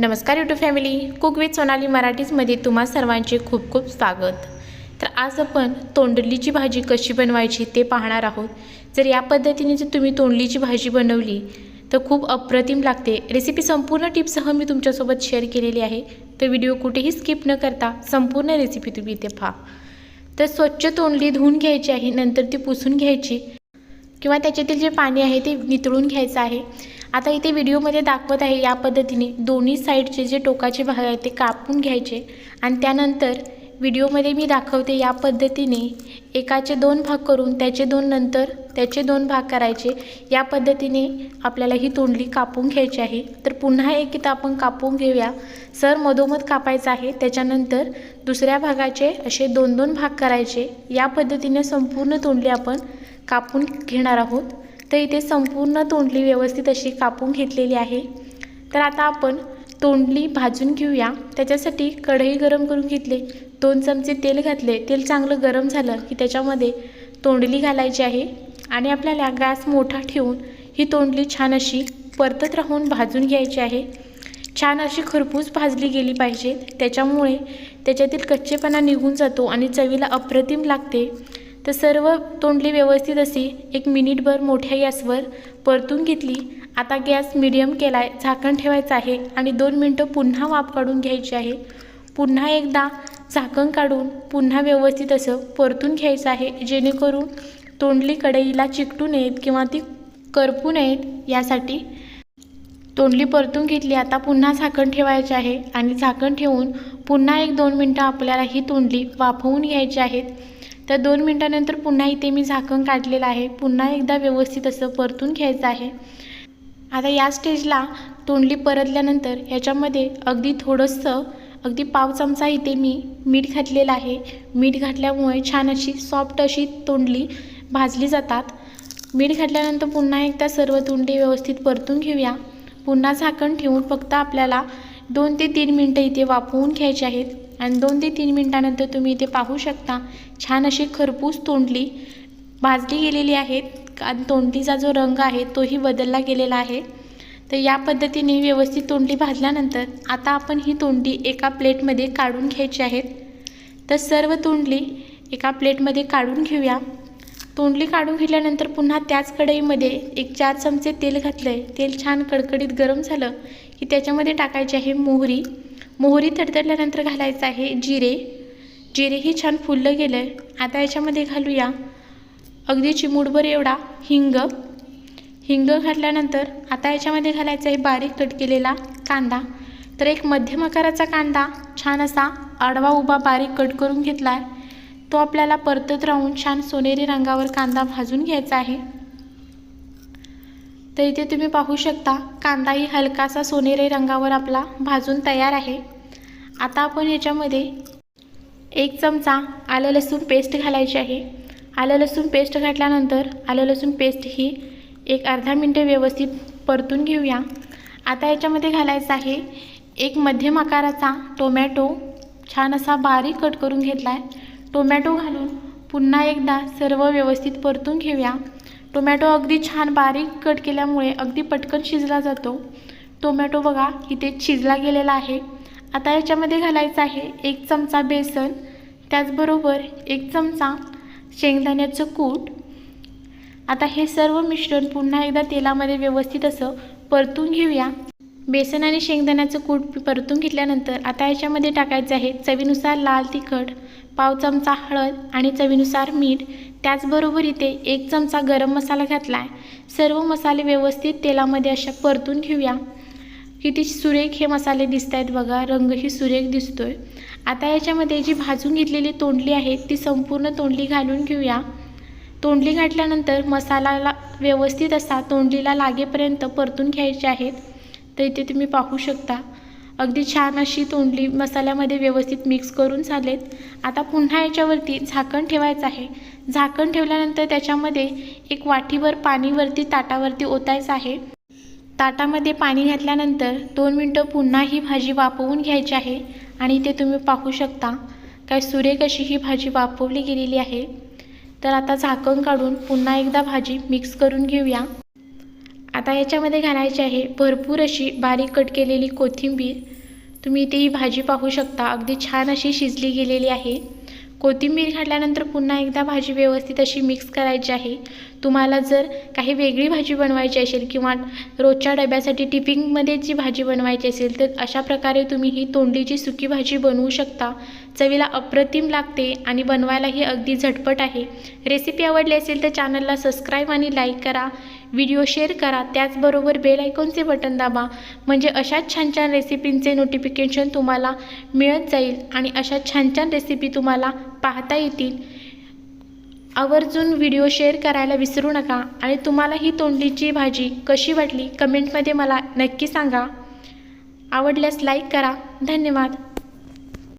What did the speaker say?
नमस्कार YouTube family cook with Sonali मराठीजमध्ये तुम्हा सर्वांचे खूप खूप स्वागत. तर आज आपण तोंडलीची भाजी कशी बनवायची ते पाहणार आहोत. जर या पद्धतीने जर तुम्ही तोंडलीची भाजी बनवली तर खूप अप्रतिम लागते. रेसिपी संपूर्ण टिप्ससह मी तुमच्यासोबत शेअर केलेली आहे. तर व्हिडिओ कुठेही स्किप न करता संपूर्ण रेसिपी तुम्ही इथे पहा. तर स्वच्छ तोंडली धुवून घ्यायची आहे नंतर ती पुसून घ्यायची. किंवा त्याच्यातील जे पाणी आहे ते नितळून घ्यायचं आहे. आता इथे व्हिडिओमध्ये दाखवत आहे या पद्धतीने दोन्ही साईडचे जे टोकाचे भाग आहेत ते कापून घ्यायचे आणि त्यानंतर व्हिडिओमध्ये मी दाखवते या पद्धतीने एकाचे दोन भाग करून त्याचे दोन नंतर त्याचे दोन भाग करायचे. या पद्धतीने आपल्याला ही तोंडली कापून घ्यायची आहे. तर पुन्हा एक इथं आपण कापून घेऊया. सर मधोमध कापायचं आहे. त्याच्यानंतर दुसऱ्या भागाचे असे दोन दोन भाग करायचे. या पद्धतीने संपूर्ण तोंडली आपण कापून घेणार आहोत. तर इथे संपूर्ण तोंडली व्यवस्थित अशी कापून घेतलेली आहे. तर आता आपण तोंडली भाजून घेऊया. त्याच्यासाठी कढई गरम करून घेतले. दोन चमचे तेल घातले. तेल चांगलं गरम झालं की त्याच्यामध्ये तोंडली घालायची आहे. आणि आपल्याला गॅस मोठा ठेवून ही तोंडली छान अशी परतत राहून भाजून घ्यायची आहे. छान अशी खरपूस भाजली गेली पाहिजे. त्याच्यामुळे त्याच्यातील कच्चेपणा निघून जातो आणि चवीला अप्रतिम लागते. तर सर्व तोंडली व्यवस्थित अशी एक मिनिटभर मोठ्या गॅसवर परतून घेतली. आता गॅस मिडियम केला आहे झाकण ठेवायचं आहे आणि दोन मिनटं पुन्हा वाफ काढून घ्यायची आहे. पुन्हा एकदा झाकण काढून पुन्हा व्यवस्थित असं परतून घ्यायचं आहे जेणेकरून तोंडली कढईला चिकटू नयेत किंवा ती करपू नयेत यासाठी. तोंडली परतून घेतली आता पुन्हा झाकण ठेवायचे आहे आणि झाकण ठेवून पुन्हा एक दोन मिनटं आपल्याला ही तोंडली वाफवून घ्यायची आहेत. तर दोन मिनटानंतर पुन्हा इथे मी झाकण काढलेलं आहे. पुन्हा एकदा व्यवस्थित असं परतून घ्यायचं आहे. आता या स्टेजला तोंडली परतल्यानंतर ह्याच्यामध्ये अगदी थोडंसं अगदी पाव चमचा इथे मी मीठ घातलेलं आहे. मीठ घातल्यामुळे छान अशी सॉफ्ट अशी तोंडली भाजली जातात. मीठ घातल्यानंतर पुन्हा एकदा सर्व तोंडली व्यवस्थित परतून घेऊया. पुन्हा झाकण ठेवून फक्त आपल्याला दोन ते तीन मिनटं इथे वाफवून घ्यायचे आहेत. आणि दोन ते तीन मिनटानंतर तुम्ही इथे पाहू शकता छान अशी खरपूस तोंडली भाजली गेलेली आहेत. आणि तोंडलीचा जो रंग आहे तोही बदलला गेलेला आहे. तर या पद्धतीने व्यवस्थित तोंडली भाजल्यानंतर आता आपण ही तोंडली एका प्लेटमध्ये काढून घ्यायची आहेत तर सर्व तोंडली एका प्लेटमध्ये काढून घेऊया. तोंडली काढून घेतल्यानंतर पुन्हा त्याच कढईमध्ये एक चार चमचे तेल घातलं आहे तेल छान कडकडीत गरम झालं की त्याच्यामध्ये टाकायची आहे मोहरी. मोहरी तडतडल्यानंतर घालायचं आहे जिरे. जिरेही छान फुललं गेलं आहे आता याच्यामध्ये घालूया अगदी चिमूडभर एवढा हिंग. हिंग घातल्यानंतर आता याच्यामध्ये घालायचं आहे बारीक कट केलेला कांदा. तर एक मध्यम आकाराचा कांदा छान असा आडवा उभा बारीक कट करून घेतला आहे तो आपल्याला परतत राहून छान सोनेरी रंगावर कांदा भाजून घ्यायचा आहे. तर इथे तुम्ही पाहू शकता कांदाही हलकासा सोनेरी रंगावर आपला भाजून तयार आहे. आता आपण याच्यामध्ये एक चमचा आलं लसूण पेस्ट घालायची आहे. आलं लसूण पेस्ट घातल्यानंतर आलं लसूण पेस्ट ही एक अर्धा मिनटं व्यवस्थित परतून घेऊया. आता याच्यामध्ये घालायचं आहे एक मध्यम आकाराचा टोमॅटो. छान असा बारीक कट करून घेतला आहे टोमॅटो घालून पुन्हा एकदा सर्व व्यवस्थित परतून घेऊया. टोमॅटो अगदी छान बारीक कट केल्यामुळे अगदी पटकन शिजला जातो. टोमॅटो बघा इथे शिजला गेलेला आहे. आता याच्यामध्ये घालायचं आहे एक चमचा बेसन त्याचबरोबर एक चमचा शेंगदाण्याचं कूट. आता हे सर्व मिश्रण पुन्हा एकदा तेलामध्ये व्यवस्थित असं परतून घेऊया. बेसन आणि शेंगदाण्याचं कूट परतून घेतल्यानंतर आता याच्यामध्ये टाकायचं आहे चवीनुसार लाल तिखट पाव चमचा हळद आणि चवीनुसार मीठ. त्याचबरोबर इथे एक चमचा गरम मसाला घातला आहे सर्व मसाले व्यवस्थित तेलामध्ये अशा परतून घेऊया. किती सुरेख हे मसाले दिसत आहेत बघा रंगही सुरेख दिसतो आहे आता याच्यामध्ये जी भाजून घेतलेली तोंडली आहे ती संपूर्ण तोंडली घालून घेऊया. तोंडली घातल्यानंतर मसालाला व्यवस्थित असा तोंडलीला लागेपर्यंत परतून घ्यायचे आहेत. तर इथे तुम्ही पाहू शकता. अगदी छान अशी तोंडली मसाल्यामध्ये व्यवस्थित मिक्स करून झालेत. आता पुन्हा याच्यावरती झाकण ठेवायचं आहे. झाकण ठेवल्यानंतर त्याच्यामध्ये एक वाटीभर पाणीवरती ताटावरती ओतायचं आहे. ताटामध्ये पाणी घातल्यानंतर दोन मिनटं पुन्हा ही भाजी वाफवून घ्यायची आहे आणि ते तुम्ही पाहू शकता काय सुरेख अशी ही भाजी वाफवली गेलेली आहे. तर आता झाकण काढून पुन्हा एकदा भाजी मिक्स करून घेऊया. आता याच्यामध्ये घालायची आहे भरपूर अशी बारीक कट केलेली कोथिंबीर. तुम्ही इथे ही भाजी पाहू शकता. अगदी छान अशी शिजली गेलेली आहे. कोथिंबीर घातल्यानंतर पुन्हा एकदा भाजी व्यवस्थित अशी मिक्स करायची आहे. तुम्हाला जर काही वेगळी भाजी बनवायची असेल किंवा रोजच्या डब्यासाठी टिफिनमध्ये जी भाजी बनवायची असेल तर अशा प्रकारे तुम्ही ही तोंडीची सुकी भाजी बनवू शकता. चवीला अप्रतिम लागते आणि बनवायलाही अगदी झटपट आहे. रेसिपी आवडली असेल तर चॅनलला सबस्क्राईब आणि लाईक करा. व्हिडिओ शेअर करा. त्याचबरोबर बेल आयकॉनचे बटन दाबा. म्हणजे अशाच छान छान रेसिपींचे नोटिफिकेशन तुम्हाला मिळत जाईल आणि अशा छान छान रेसिपी तुम्हाला पाहता येतील. आवर्जून व्हिडिओ शेअर करायला विसरू नका. आणि तुम्हाला ही तोंडलीची भाजी कशी वाटली कमेंटमध्ये मला नक्की सांगा. आवडल्यास लाईक करा. धन्यवाद.